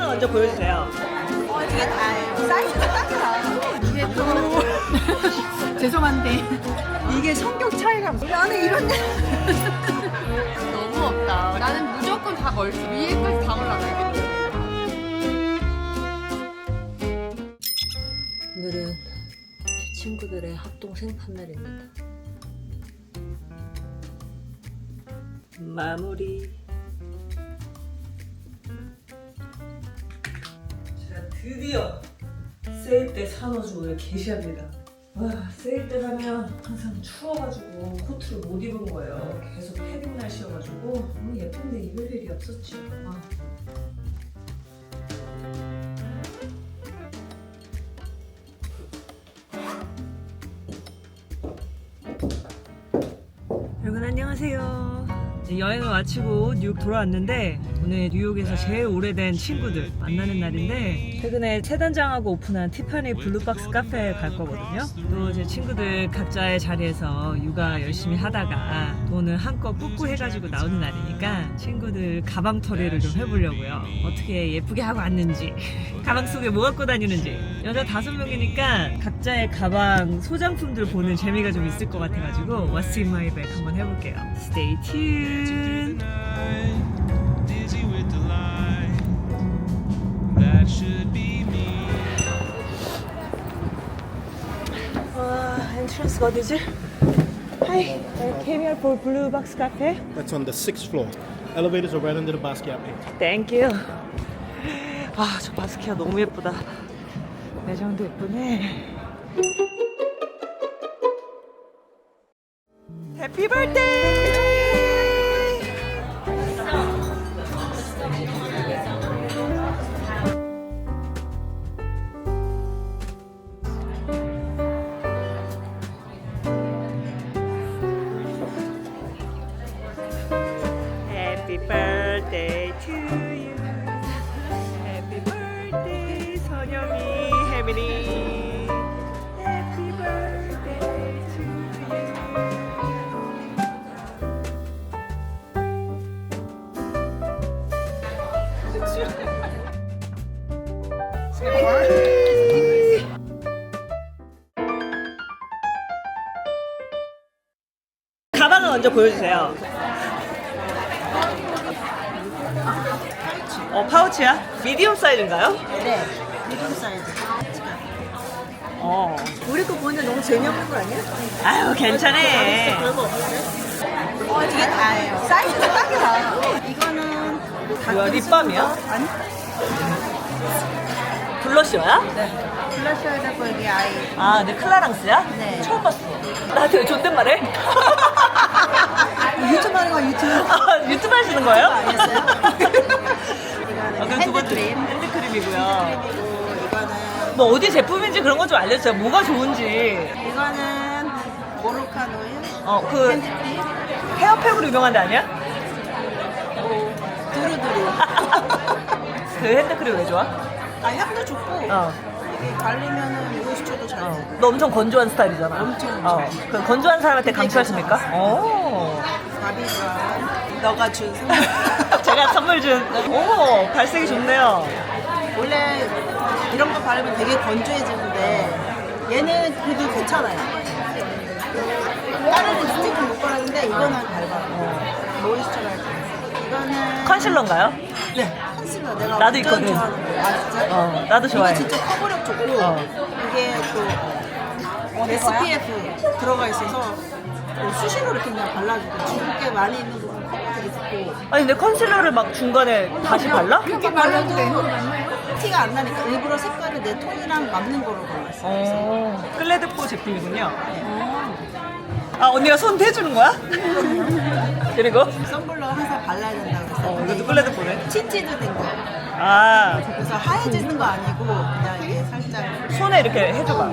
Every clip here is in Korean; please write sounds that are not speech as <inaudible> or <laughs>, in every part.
가방을 먼저 보여주세요. 어, 이게 다예요. 사이즈가 딱 나와요. 이게 또 <laughs> 죄송한데 이게 성격 차이가 나는 이런 <laughs> 너무 없다. 나는 무조건 다 걸수 위에까지 다 올라가야겠다. 오늘은 친구들의 합동 생판 날입니다. 마무리. 드디어 세일 때 산호주를 게시합니다. 와, 세일 때 가면 항상 추워가지고 코트를 못 입은 거예요. 계속 패딩 날씨여가지고 너무 예쁜데 입을 일이 없었죠. 아. 여러분 안녕하세요. 이제 여행을 마치고 뉴욕 돌아왔는데 오늘 뉴욕에서 제일 오래된 친구들 만나는 날인데 최근에 최단장하고 오픈한 티파니 블루박스 카페에 갈 거거든요. 또 제 친구들 각자의 자리에서 육아 열심히 하다가 돈을 한껏 꾹꾹 해가지고 나오는 날이니까 친구들 가방 털이를 좀 해보려고요. 어떻게 예쁘게 하고 왔는지 <laughs> 가방 속에 뭐 갖고 다니는지 여자 다섯 명이니까 각자의 가방 소장품들 보는 재미가 좀 있을 것 같아가지고 What's in my bag 한번 해볼게요. Stay tuned. 와, 엔트런스가 어디지? Hi, I came here for Blue Box Cafe. That's on the sixth floor. Elevators are right under the Basquiat. Thank you. 아, 저 바스키아 너무 예쁘다. 매장도 예쁘네. 해피 birthday! 먼저 보여주세요. 어, 파우치야? 미디엄 사이즈인가요? 네. 미디움 사이즈. 어. 우리 거 보는데 너무 재미없는 거 아니야? 아유, 괜찮아. 별거 없는데? 어, 이게 다예요. 사이즈가 딱 나와요. 이거는 뭐야, 립밤이야? 아니? 블러셔야? 네. 블러셔야 되고 이게 아이. 아, 내 클라랑스야? 네. 처음 봤어. 나한테 왜 존댓말해? <laughs> 유튜브 하는 거 유튜브. 아, 유튜브 하시는 거예요? 아니었어요? <laughs> 아, 이거는 그럼 두 번째 핸드크림. 핸드크림이고요. 그리고 이거는 뭐 어디 제품인지 그런 거 좀 알려주세요. 뭐가 좋은지. 이거는 모로칸 오일. 어, 그 핸드크림. 헤어팩으로 유명한 데 아니야? 두루두루. <laughs> 그 핸드크림 왜 좋아? 아 향도 좋고 어. 이게 발리면은 모이스처도 잘 어. 너 엄청 건조한 스타일이잖아. 엄청 어. 그 건조한 사람한테 강추하십니까? 오. 바비가 너가 준 선물 <laughs> 제가 선물 준. 오, 발색이 좋네요. 원래 이런 거 바르면 되게 건조해지는데 얘는 그래도 괜찮아요 다른 립스틱은 못 바르는데 이거는 밟아요 모이스처라이저 이거는 컨실러인가요? 네 컨실러 내가 나도 완전 있거든. 좋아하는 거. 아 진짜? 어, 나도 좋아해. 이거 진짜 커버력 좋고 어. 이게 또 SPF 들어가 있어서 뭐 수시로 이렇게 그냥 발라주고 주름깨 많이 있는 부분 커버 되게 좋고 아니, 근데 컨실러를 막 중간에 다시 발라? 그렇게 발라도 티가 안 나니까 일부러 색깔을 내 톤이랑 맞는 거로 발랐어. 어, 클레드포 제품이군요. 아, 언니가 손 대주는 거야? <laughs> 그리고? 선블러 항상 발라야 된다고 그랬어. 어, 이것도 클레드포네. 틴티드 된 거. 아, 그래서 하얘지는 거 아니고 그냥 이게 살짝 손에 이렇게 해줘봐.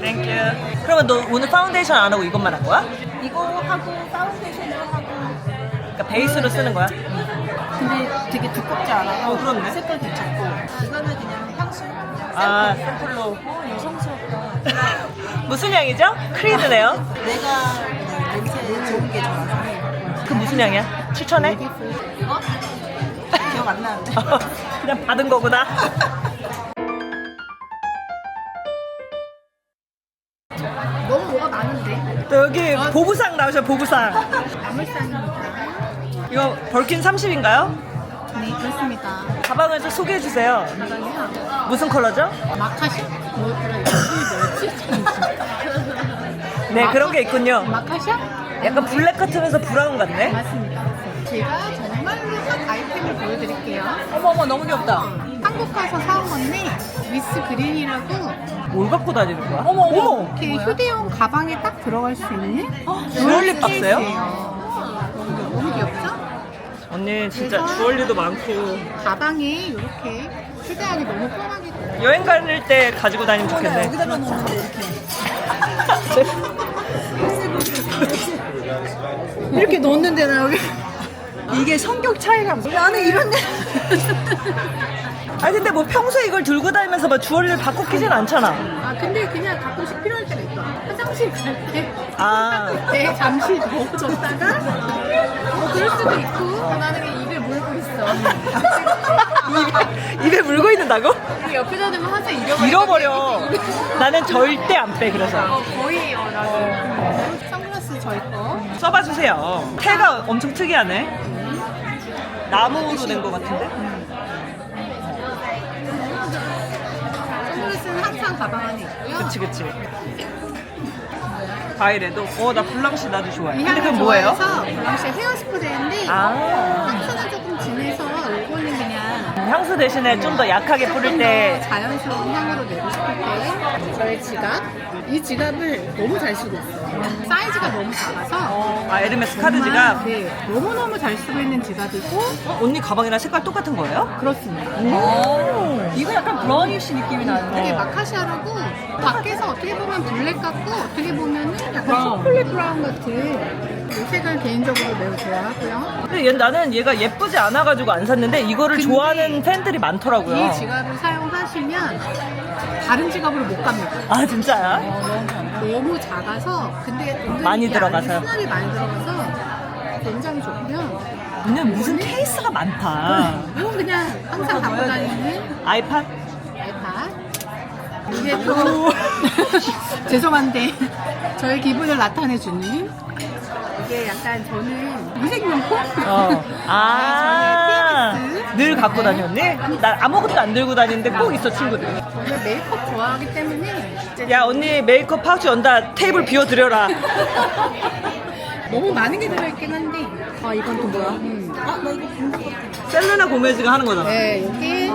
땡큐. 그러면 너 오늘 파운데이션 안 하고 이것만 한 거야? 이거 하고 파운데이션으로 하고 그러니까 베이스로 쓰는 거야? 근데 되게 두껍지 않아서 어, 그렇네. 색깔 괜찮고 이거는 그냥 향수. 아, 샘플로. 어, 여성스럽다. <laughs> 무슨 향이죠? 크리드네요. 내가 그냥 냄새 좋은 게 좋아서 그 무슨 향이야? 추천해? 기억 안 나는데. <laughs> 그냥 받은 거구나. <laughs> 또 여기 보부상 나오셔 보부상. 이거 벌킨 30인가요? 네, 그렇습니다. 가방을 좀 소개해 주세요. 가방이요. 무슨 컬러죠? 마카시? 뭐더라? 이름이 뭐였지? 네 그런 게 있군요. 마카샤? 약간 블랙 같으면서 브라운 같네. 맞습니다. 제가 정말 로 한 아이템을 보여드릴게요. 어머 어머 너무 귀엽다. 한국 가서 사온 건데 미스 그린이라고 뭘 갖고 다니는 거야? 어머 어머. 이렇게 휴대용 가방에 딱 들어갈 수 있는 주얼리 박스예요? 케이스예요. 너무 귀엽죠? 언니 진짜 그래서- 주얼리도 많고 가방에 이렇게 휴대하기 너무 편하게. 여행 다닐 때 가지고 다니면 좋겠네. 여기다가 놓는데 이렇게. <laughs> 이렇게 넣는데 나 여기 이게 성격 차이가 나는 이런 데 <laughs> 아니 근데 뭐 평소에 이걸 들고 다니면서 막 주얼리를 바꿔 끼진 않잖아. 아 근데 그냥 가끔씩 필요할 때가 있어. 화장실 갈때 아 <laughs> 네, 잠시 넣어줬다가 뭐 그럴 수도 있고 나는 그냥 입에 물고 있어. <laughs> 입에, 물고 있는다고? 우리 옆에 다니면 항상 잃어버려. 잃어버려. 나는 절대 안 빼 그래서. 어, 거의요 나는. 선글라스 저희 거. 써봐 주세요. 태가 엄청 특이하네. 나무로 된 것 같은데? 선글라스는 항상 가방 안에 있고요. 그치 그치. 바이레도. 어나 블랑시 나도 좋아해. 이 근데 향을 그건 뭐예요? 좋아해서 블랑시 헤어 스프레이인데 아 향수는 조금 진해서 향수 대신에 좀 더 약하게 뿌릴 더때 자연스러운 향으로 내고 싶을 때 저의 지갑 이 지갑을 너무 잘 쓰고 있어요 사이즈가 너무 작아서 아, 에르메스 카드 정말, 지갑. 네, 너무너무 잘 쓰고 있는 지갑이고 어, 언니 가방이랑 색깔 똑같은 거예요? 그렇습니다 이거 약간 브라우니쉬 느낌이 나는데. 이게 마카시아라고 밖에서 어떻게 보면 블랙 같고 어떻게 보면은 약간 초콜릿 브라운 같은 이 색을 개인적으로 매우 좋아하고요 근데 얘, 나는 얘가 예쁘지 않아가지고 안 샀는데 이거를 근데 좋아하는 팬들이 많더라고요. 이 지갑을 사용하시면 다른 지갑으로 못 갑니다 아 진짜야? 너무 작아서 근데 은근히 많이 이 들어가서요? 수납이 많이 들어가서 굉장히 좋고요. 언니 무슨 케이스가 많다. 이건 그냥 항상 갖고 다니는 아이팟? 아이팟. 이게 또 <laughs> 죄송한데 저의 기분을 나타내주는 이게 약간 저는 위생용품. 어. <laughs> 아, 저는 PMS. 늘 갖고 다녔니? 난 아무것도 안 들고 다니는데 꼭 있어 친구들. 저는 메이크업 좋아하기 때문에 진짜 야 언니 메이크업 파우치 연다 테이블 비워드려라. <laughs> 너무 많은 게 들어있긴 한데. 아 이건 또 뭐야? 음. 아나 이거. 셀레나 고메즈가 하는 거잖아. 네, 여기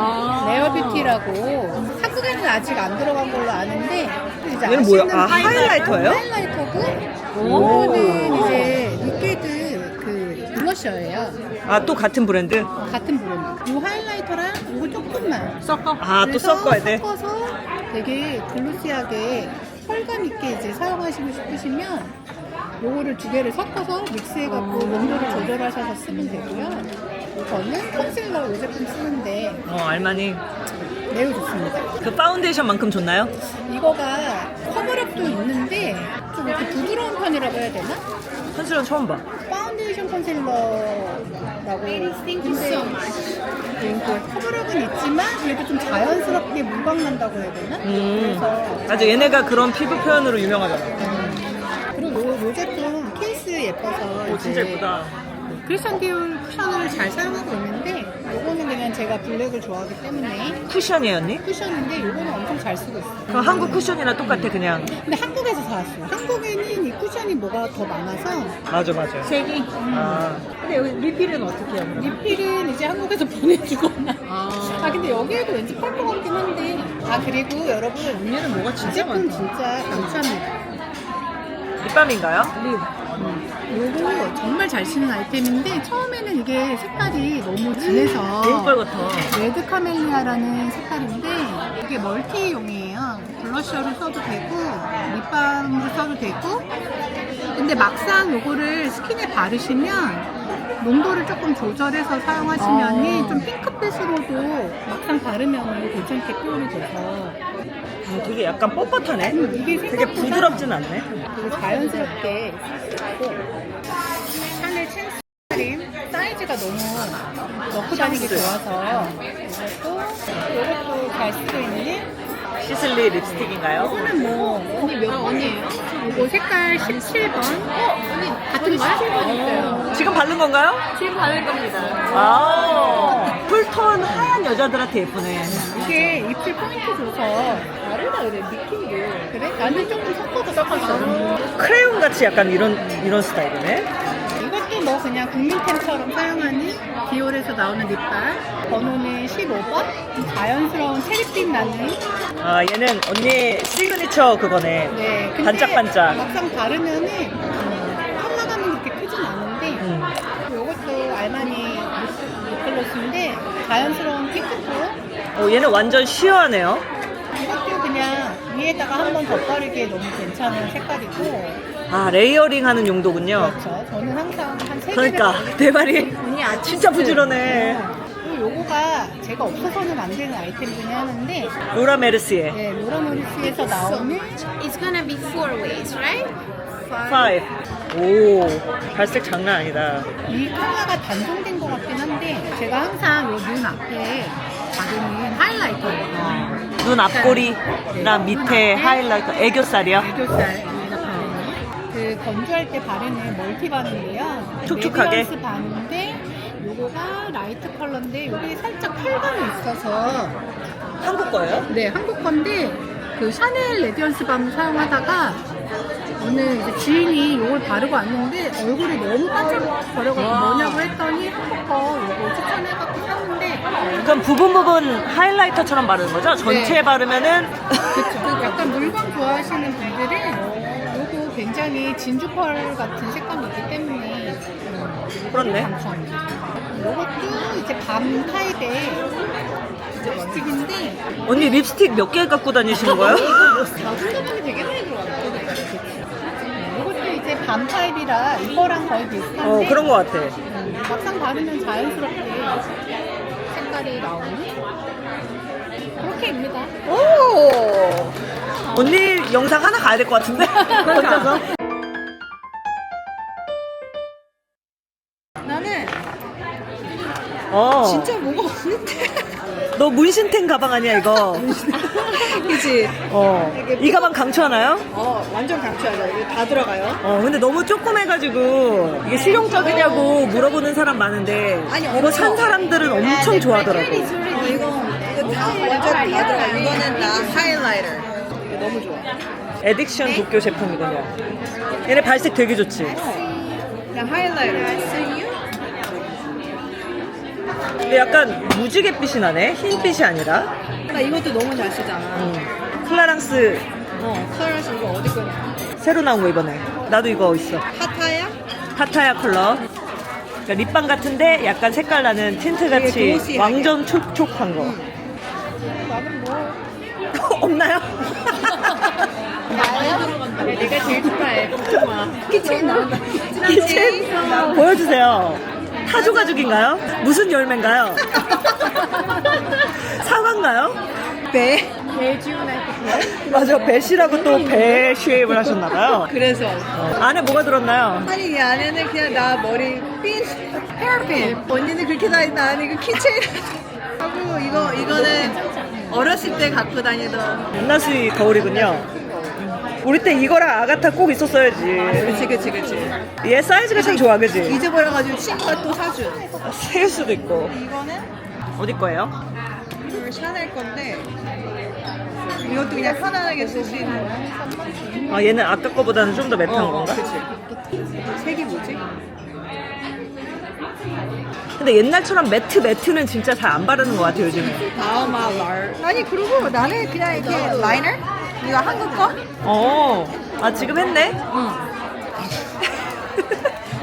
레어뷰티라고 한국에는 아직 안 들어간 걸로 아는데 이제 얘는 뭐야? 아시는 아, 분들은 하이라이터예요? 하이라이터고 이거는 이제 블러셔예요. 아 또 같은 브랜드? 같은 브랜드. 이 하이라이터랑 이거 조금만 섞어. 아 또 그래서 섞어야 돼. 섞어서 되게 글로시하게 펄감 있게 이제 사용하시고 싶으시면 요거를 두 개를 섞어서 믹스해갖고 농도를 조절하셔서 쓰면 되고요. 저는 컨실러 이 제품 쓰는데 어 알마니. 매우 좋습니다. 그 파운데이션만큼 좋나요? 이거가 커버력도 있는데 좀 이렇게 부드러운 편이라고 해야 되나? 컨실러 처음 봐. 파운데이션 컨실러라고 근데 그 커버력은 있지만 그래도 좀 자연스럽게 물광 난다고 해야 되나? 음. 그래서 맞아 얘네가 그런 피부 표현으로 유명하잖아. 그리고 요, 요 제품 케이스 예뻐서 오 진짜 이제 예쁘다. 크리스천 디올 쿠션을 잘 사용하고 있는데 제가 블랙을 좋아하기 때문에 쿠션이에요 언니? 쿠션인데 요거는 엄청 잘 쓰고 있어요. 그럼 한국 쿠션이랑 똑같아 그냥. 근데 한국에서 사왔어요. 한국에는 이 쿠션이 뭐가 더 많아서 맞아 맞아. 색이. 아 근데 여기 리필은 어떻게 해요? 그럼? 리필은 이제 한국에서 <laughs> 보내주거나. 아, 근데 여기에도 왠지 팔 것 같긴 한데. 아 그리고 여러분 얘는 뭐가 이 진짜 제품 많다. 진짜 강추합니다. 립밤인가요? 요거 정말 잘 쓰는 아이템인데 처음에는 이게 색깔이 너무 진해서 레이벌 같아. 레드 카멜리아라는 색깔인데 이게 멀티용이에요. 블러셔를 써도 되고 립밤으로 써도 되고 근데 막상 요거를 스킨에 바르시면 농도를 조금 조절해서 사용하시면 좀 핑크빛으로도 막상 바르면 괜찮게 표현이 돼서 아, 되게 약간 뻣뻣하네. 음, 이게 되게 생각보다 부드럽진 않네. 되게 자연스럽게 쓰고 샤넬 사이즈가 너무 넣고 다니기 좋아서 이것도 이것도 잘 쓰고 있는 시슬리 립스틱인가요? 이거는 뭐 언니 몇 번이에요? 이거 색깔 17번 어? 언니 같은 거야? 17번 있어요 지금 바른 건가요? 지금 바를 겁니다 아, 쿨톤 하얀 여자들한테 예쁘네. 이게 입술 포인트 줘서 다르다 그래 느낌도 그래? 나는 조금 섞어서 섞었어 크레용 같이 약간 이런 이런 스타일이네. 이것도 뭐 그냥 국민템처럼 사용하는 디올에서 나오는 립밤 번호는 15번 자연스러운 체리빛 나는 아, 얘는 언니 시그니처 그거네. 네 근데 반짝반짝. 막상 바르면은 음, 컬러감이 그렇게 크진 않은데 음. 이것도 알마니 립글로스인데 자연스러운 핑크톤 어, 얘는 완전 시어하네요. 위에다가 한 번 덧바르기에 너무 괜찮은 색깔이고 아, 레이어링 하는 용도군요. 그렇죠 저는 항상 한세 개를 그러니까 내 말이 진짜 부지런해. 그리고 요거가 제가 없어서는 안 되는 아이템 중에 하나인데 로라 메르시에 네, 로라모리스에서 나오는 It's gonna be four ways, right? 5. 오, 발색 장난 아니다. 이 컬러가 단종된 것 같긴 한데 제가 항상 요눈 앞에 바르는 하이라이터예요. 눈 앞꼬리랑 밑에 하이라이터 애교살이요. 애교살 그 건조할 때 바르는 멀티 바인데요. 촉촉하게? 레디언스 바인데 요거가 라이트 컬러인데 요게 살짝 펄감이 있어서 한국 거예요? 네, 한국 건데 그 샤넬 레디언스 밤을 사용하다가 오늘 이제 지인이 이걸 바르고 왔는데 얼굴이 너무 반짝거려가지고 뭐냐고 했더니 한국 거 이거 추천해갖고 그럼 부분 부분 하이라이터처럼 바르는 거죠? 전체에 네. 바르면은 그쵸. 약간 물광 좋아하시는 분들은 요거 굉장히 진주펄 같은 색감이 있기 때문에 음, 그렇네. 감사합니다. 요것도 이제 밤 타입의 립스틱인데 언니 립스틱 몇 개 갖고 다니시는 거예요? <laughs> 나중에 되게 많이 들어갔어요. 이것도 이제 밤 타입이라 이거랑 거의 비슷한데 어 그런 거 같아. 음, 막상 바르면 자연스럽게 색깔이 나오는? 그렇게입니다. 오! 언니 영상 하나 가야 될 것 같은데? <laughs> 혼자서? 나는 어. 진짜 뭐가 없는데. 너 문신템 가방 아니야 이거 그치? 어이 가방 강추하나요? 어, 완전 강추하죠. 이게 다 들어가요. 어 근데 너무 조그매가지고 이게 실용적이냐고 물어보는 사람 많은데 아니, 이거 산. 사람들은 엄청 좋아하더라고 이거, 이거 다 완전 다 들어가. 이거는 다 하이라이터. 이거 너무 좋아. 에딕션 도쿄 제품이군요 얘네 발색 되게 좋지 그냥 하이라이터. 근데 약간 무지갯빛이 나네 흰빛이 아니라 나 이것도 너무 잘 쓰잖아. 음. 클라랑스 어, 컬러스 이거 어디 거냐? 새로 나온 거 이번에 나도 이거 있어 파타야? 파타야 컬러 그러니까 립밤 같은데 약간 색깔 나는 틴트 같이 완전 촉촉한 거 나는 뭐 <laughs> 없나요? <laughs> 네, 내가 제일 좋아해. 키친 나온다. 키친 보여주세요 타조 가죽인가요? 무슨 열매인가요? <laughs> 사과인가요? 배? 맞아 배시라고 또 배 쉐입을 하셨나봐요 그래서. 어, 안에 뭐가 들었나요? 아니, 이 안에는 그냥 나 머리 핀, 헤어핀. 언니는 그렇게 다닌다. 아니, 그 키체인. 하고, 이거, 이거는 어렸을 때 갖고 다니던. 은나수이 거울이군요 우리 때 이거랑 아가타 꼭 있었어야지 그치, 그치, 그치. 얘 사이즈가 참 좋아 그지? 잊어버려가지고 친구가 또 사준. 세일 수도 있고 이거는 어디 거예요? 그 샤넬 건데, 이것도 그냥 편안하게 쓸 수 있는. 아 얘는 아까 거보다는 좀 더 매트한 어, 건가? 그치. 색이 뭐지? 근데 옛날처럼 매트 매트는 진짜 잘 안 바르는 것 같아 요즘에 다음아 말. 아니, 그리고 나는 그냥 이렇게 라이너? 이거 한국 거? 어, 아 지금 했네? 응.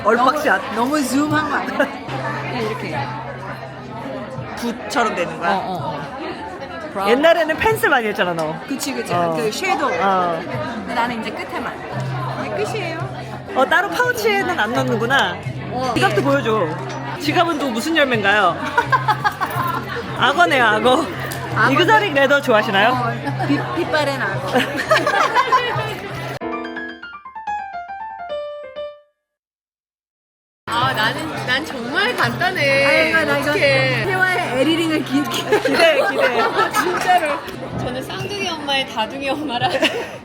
얼박샷 너무 줌한 거 아니야? 그냥 <laughs> 이렇게. 붓처럼 되는 거야? 어. 옛날에는 펜슬 많이 했잖아 너 그치, 그치. 어. 그 섀도우. 어. 근데 나는 이제 끝에만. 이게 끝이에요. 어 따로 파우치에는 안 넣는구나 지갑도 보여줘 지갑은 또 무슨 열매인가요? <laughs> 악어네요 악어 이그저릭 레더 좋아하시나요? 어, 빛, 빛발에 나고. <laughs> 다둥이 엄마라.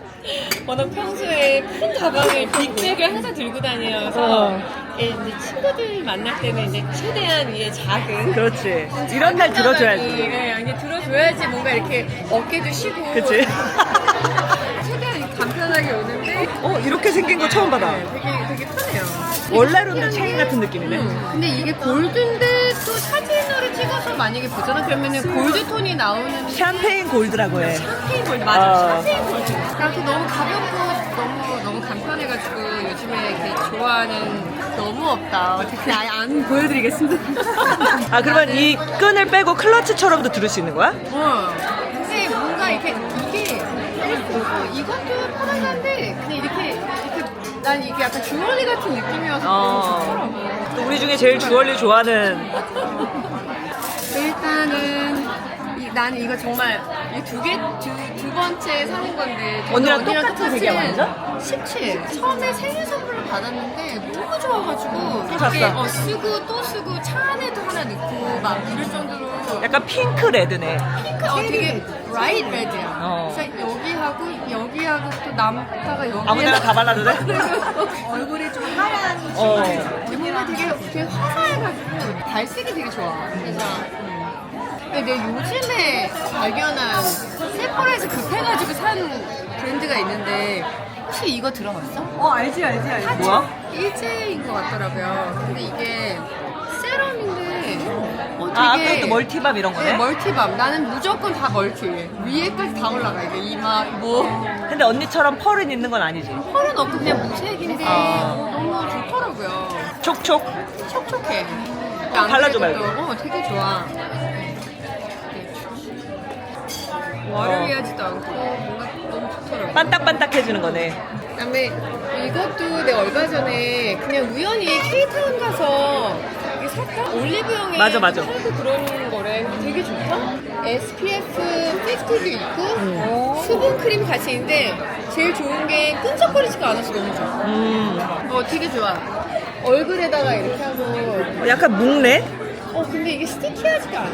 <laughs> 워낙 평소에 큰 가방을 빅백을 항상 들고 다녀서 어. 예, 이제 친구들 만날 때는 이제 최대한 위에 작은 그렇지. 이런 날 들어줘야지. 예, 이제 들어줘야지 뭔가 이렇게 어깨도 쉬고 그치? <laughs> 최대한 간편하게 오는데 어 이렇게 생긴 거 처음 받아. 네, 되게 되게 편해요. 원래로는 체인 같은 느낌이네. 근데 이게 골드인데 또 사진으로 찍어서 만약에 보잖아. 그러면은 골드 톤이 나오는 샴페인 골드라고 해. 샴페인 골드. 맞아. 아. 샴페인 골드. 나도 너무 가볍고 너무 너무 간편해가지고 요즘에 이렇게 좋아하는 너무 없다. 어떻게 아예 안 보여드리겠습니다. 아 그러면 이 끈을 빼고 클러치처럼도 들을 수 있는 거야? 어. 근데 뭔가 이렇게 이게 어, 이것도 편안한데 그냥 이렇게 이렇게 난 이게 약간 주머니 같은 느낌이어서 어. 좋더라고 또 우리 중에 제일 주얼리 좋아하는. 일단은 이, 나는 이거 정말 이두개두 두 번째 사는 건데 저도 언니랑 똑같은 베개야, 완전? 17 처음에 생일 선물로 받았는데 너무 좋아가지고 또 샀어? 이게 어, 쓰고 또 쓰고 차 안에도 하나 넣고 막 이럴 정도로 약간 핑크 레드네. 핑크 어 되게 브라이트 레드야 어. 그래서 여기하고 여기하고 또 남다가 여기 아무 데나 다 발라도 돼? <laughs> 얼굴이 좀 하얀 어. 뭔가 되게 되게 화사해가지고 발색이 되게 좋아. 그래서 음. 근데 내가 요즘에 발견한 세포라에서 급해가지고 산 브랜드가 있는데 혹시 이거 들어봤어? 어 알지 알지 알지 뭐야? 일제인 것 같더라고요. 근데 이게 세럼인데 어 되게 아 아까 또 멀티밤 이런 네, 거네? 멀티밤. 나는 무조건 다 멀티. 위에까지 다 올라가. 이게 이마, 뭐. 근데 언니처럼 펄은 있는 건 아니지. 펄은 없고 그냥 무색인데 아. 어, 너무 좋더라고요. 촉촉. 촉촉해. 발라줘 안 그래도 말고. 또, 어, 되게 좋아. 와르리하지도 않고 뭔가 너무 좋더라고. 반딱반딱해지는 거네. 그다음에 이것도 내가 얼마 전에 그냥 우연히 케이타운 가서 이게 샀다? 올리브영에 맞아, 맞아. 팔고 그런 거래. 되게 좋다. SPF 50도 있고 음. 수분 크림 같이 있는데 제일 좋은 게 끈적거리지가 않아서 너무 좋아. 음. 어 되게 좋아. 얼굴에다가 이렇게 하고 약간 묵네? 어 근데 이게 스티키하지가 않아.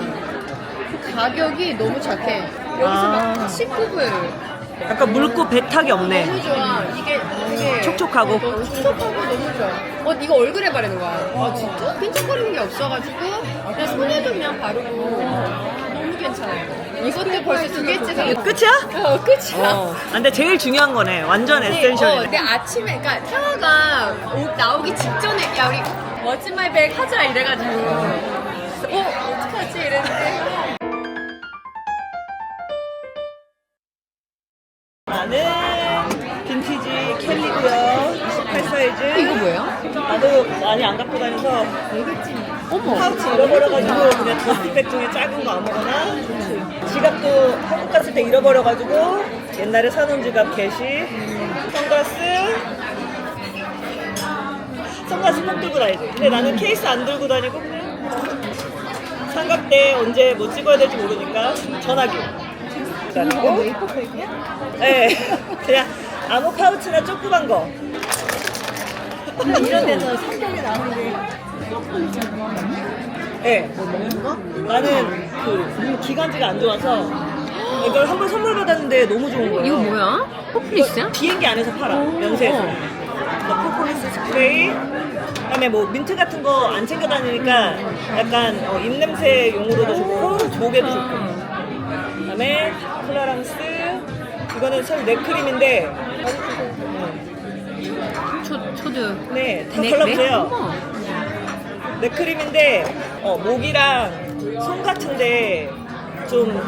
그 가격이 너무 착해. 여기서 아. 막 19불. 약간 묽고 배탁이 없네. 너무 좋아. 이게 되게 촉촉하고. 어, 너무 촉촉하고 너무 좋아. 어 이거 얼굴에 바르는 거야. 아 진짜? 끈적거리는 게 없어가지고 그냥 손에도 그냥 바르고 너무 괜찮아요. 이것도 벌써 두 개째잖아. 끝이야? 어 끝이야. 어. 아, 근데 제일 중요한 거네. 완전 어, 에센셜이네. 근데 아침에, 그러니까 태화가 옷 나오기 직전에 야 우리 멋진 마이백 하자 이래가지고 어 어떡하지 이랬는데 나는 빈티지 캘리고요. 28 사이즈. 이거 뭐예요? 나도 많이 안 갖고 다녀서 어머 파우치 잃어버려가지고 그냥 더스트백 중에 작은 거 아무거나 지갑도 한국 갔을 때 잃어버려가지고 옛날에 사놓은 지갑 게시 선글라스 선글라스 꼭 들고 다니지 근데 나는 케이스 안 들고 다니고 그냥 삼각대 언제 뭐 찍어야 될지 모르니까 전화기 그리고 네 <laughs> 그냥 아무 파우치나 조그만 거 이런 데서 성격이 나오는 게 네. 나는 그 기관지가 안 좋아서 이걸 한 번 선물 받았는데 너무 좋은 거예요. 이거 뭐야? 포플리스야? 비행기 안에서 팔아. 면세에서. 뭐 포폴리스 스프레이. 그다음에 뭐 민트 같은 거 안 챙겨 다니니까 약간 어, 입냄새 용으로도 좋고 목에도 좋고. 그다음에 클라랑스. 이거는 사실 넥크림인데 초, 초드 네, 다 네, 발라보세요. 네? 어머. 넥크림인데 어, 목이랑 손 같은데 좀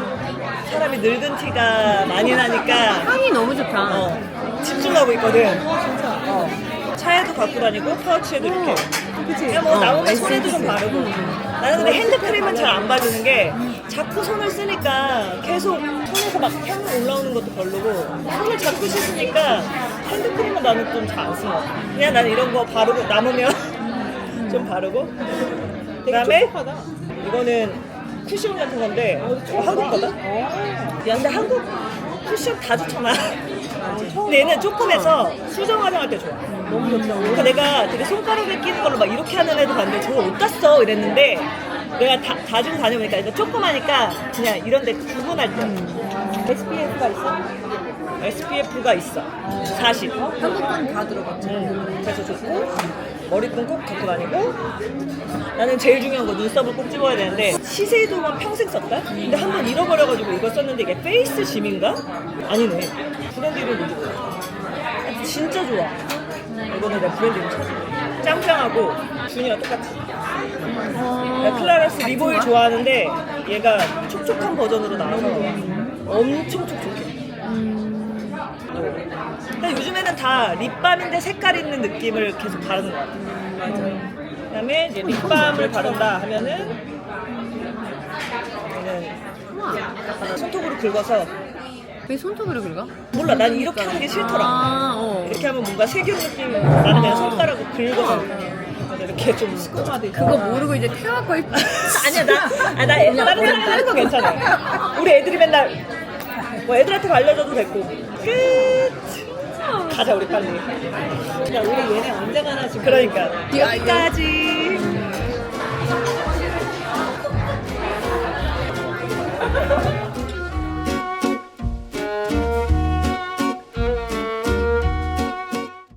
사람이 늙은 티가 많이 나니까 향이 너무 좋다 어, 집중하고 있거든. 어. 차에도 갖고 다니고 파우치에도 이렇게. 그냥 뭐 어, 나오면 손에도 좀. 바르고. 나는 근데 핸드크림은 잘 안 바르는 게 자꾸 손을 쓰니까 계속 손에서 막향 올라오는 것도 별로고 손을 자꾸 씻으니까 핸드크림은 나는 좀 잘 안 쓰는 것 같아. 그냥 나는 이런 거 바르고 남으면 <laughs> 좀 바르고. 그다음에 이거는 쿠션 같은 건데 이거 한국 거다. 야 근데 한국 쿠션 다 좋잖아. 근데 얘는 조금해서 수정 화장할 때 좋아. 너무 좋더라고. 그러니까 내가 되게 손가락에 끼는 걸로 막 이렇게 하는 애도 봤는데 저거 어디다 써? 이랬는데 내가 다, 가지고 다녀보니까 이거 조그마니까 그냥 이런 데 구분할 때 SPF가 있어? SPF가 있어. 40. 한국분 다 들어갔죠. 음, 그래서 좋고 머리끈 꼭 갖고 다니고 나는 제일 중요한 거 눈썹을 꼭 집어야 되는데 시세이도만 평생 썼다? 근데 한 번 잃어버려가지고 이거 썼는데 이게 페이스 짐인가? 아니네 브랜드 이름 뭐지? 하여튼 진짜 좋아 이거는 내가 브랜드 찾을게 짱짱하고 준이랑 똑같이 내가 클라라스 리보일 좋아하는데 얘가 촉촉한 버전으로 나와서 엄청 촉촉해. 근데 요즘에는 다 립밤인데 색깔 있는 느낌을 계속 바르는 것 같아요. 맞아요. 그다음에 이제 립밤을 바른다 하면은 얘는 손톱으로 긁어서 왜 손톱으로 긁어? 몰라 난 이렇게 하는 게 싫더라. 아, 어. 이렇게 하면 뭔가 세균 느낌 나는 그냥 손가락으로 긁어서 그래서 이렇게 좀 그거 모르고 이제 태화 거의 <laughs> 아니야 나, 아, 나 애- 다른 사람 하는 거 괜찮아. 우리 애들이 맨날 뭐 애들한테 알려줘도 됐고 끝. 가자 우리 빨리. 야 우리 얘네 언제 가나 지금. 그러니까 여기까지. <laughs>